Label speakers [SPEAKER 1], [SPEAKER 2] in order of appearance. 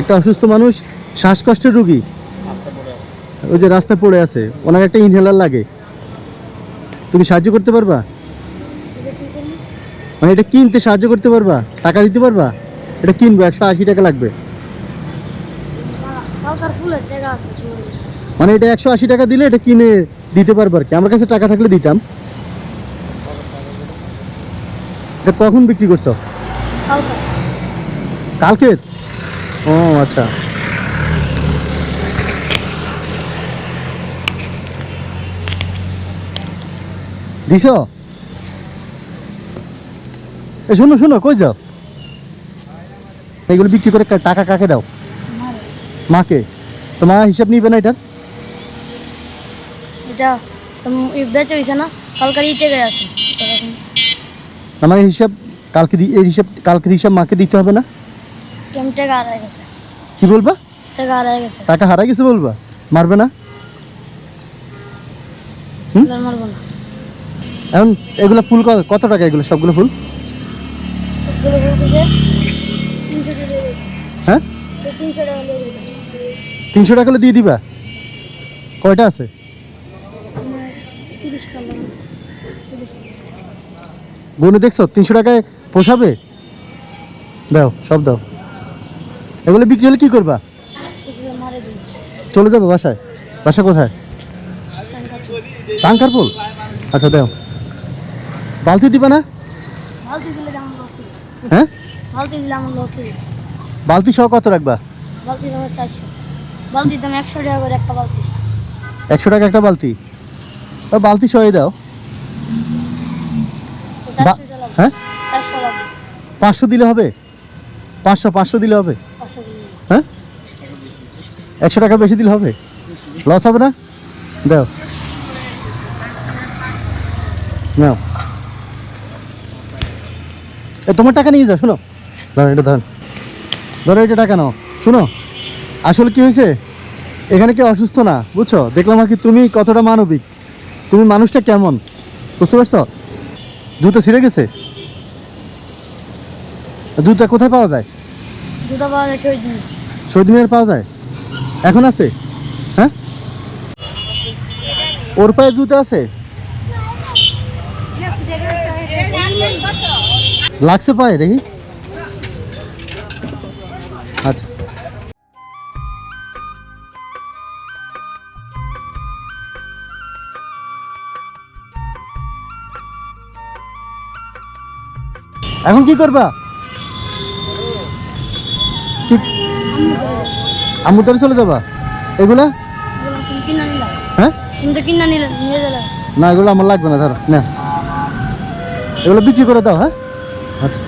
[SPEAKER 1] একটা অসুস্থ মানুষ, শ্বাসকষ্টের রুগী। ওই যে রাস্তায় পড়ে আছে, ওনার একটা ইনহেলার লাগে। তুমি সাহায্য করতে পারবা? মানে এটা কিনতে সাহায্য করতে পারবা? টাকা দিতে পারবা? এটা কিনবো, একশো আশি টাকা লাগবে। মানে এটা একশো আশি টাকা দিলে এটা কিনে দিতে পারব আর কি। আমার কাছে টাকা থাকলে দিতাম। এটা কখন বিক্রি করছ?
[SPEAKER 2] কালকের?
[SPEAKER 1] ও আচ্ছা। দিছ? এ শোনো শোনো কই যাও? এগুলো বিক্রি করে টাকা কাকে দাও? মাকে। তো মা হিসাব নিবে না এটার?
[SPEAKER 2] এটা উম, বেঁচে হয়েছে না কালকার ইটে গিয়ে আছে।
[SPEAKER 1] আমার হিসাব কালকে এই হিসাব কালকের হিসাব মাকে দিতে হবে না?
[SPEAKER 2] কেমন টাকা হারাই গেছে।
[SPEAKER 1] কি বলবা?
[SPEAKER 2] টাকা হারাই গেছে।
[SPEAKER 1] টাকা হারাই গেছে বলবা? মারবে না?
[SPEAKER 2] মারবো না।
[SPEAKER 1] এখন এগুলো ফুল কত টাকা এগুলো? সবগুলো ফুল? হ্যাঁ?
[SPEAKER 2] তিনশো টাকা
[SPEAKER 1] হলে দিয়ে দিবা? কয়টা আছে। গুনে দেখছ তিনশো টাকায় পোষাবে? দাও সব দাও। এগুলো বিক্রি হলে কি করবা? চলে যাব বাসায়। বাসা কোথায়? সাংকারপুল আচ্ছা দাও। বালতি দিবা না? হ্যাঁ।
[SPEAKER 2] বালতি
[SPEAKER 1] সহ কত রাখবা?
[SPEAKER 2] বালতি দাম চারশো। বালতির দাম একশো টাকা করে একটা বালতি।
[SPEAKER 1] একশো টাকা একটা বালতি? ও বালতি সহ দাও। হ্যাঁ? পাঁচশো দিলে হবে? পাঁচশো পাঁচশো দিলে হবে? হ্যাঁ? একশো টাকা বেশি দিলে হবে? লস হবে না? দাও। নাও। এ, তোমার টাকা নিয়ে যাও, শোনো। ধরো এটা ধরেন ধরো এটা টাকা নাও। শোনো, আসলে কি হয়েছে? এখানে কেউ অসুস্থ না, বুঝছ? দেখলাম আর কি তুমি কতটা মানবিক। তুমি মানুষটা কেমন? বুঝতে পারছ? জুতো ছিঁড়ে গেছে? জুতা কোথায় পাওয়া যায়?
[SPEAKER 2] দুটো পাওয়া যায় শহীদ
[SPEAKER 1] মিনার পাওয়া যায়? এখন আছে? হ্যাঁ? ওর পায়ে জুতো আছে? লাগছে পায়ে, দেখি। আচ্ছা। এখন কি করবা? আম্মু চলে যাবা? এগুলা? হ্যাঁ? না, এগুলো আমার লাগবে না, ধরো, না। এগুলো বিক্রি করে দাও হ্যাঁ? আচ্ছা।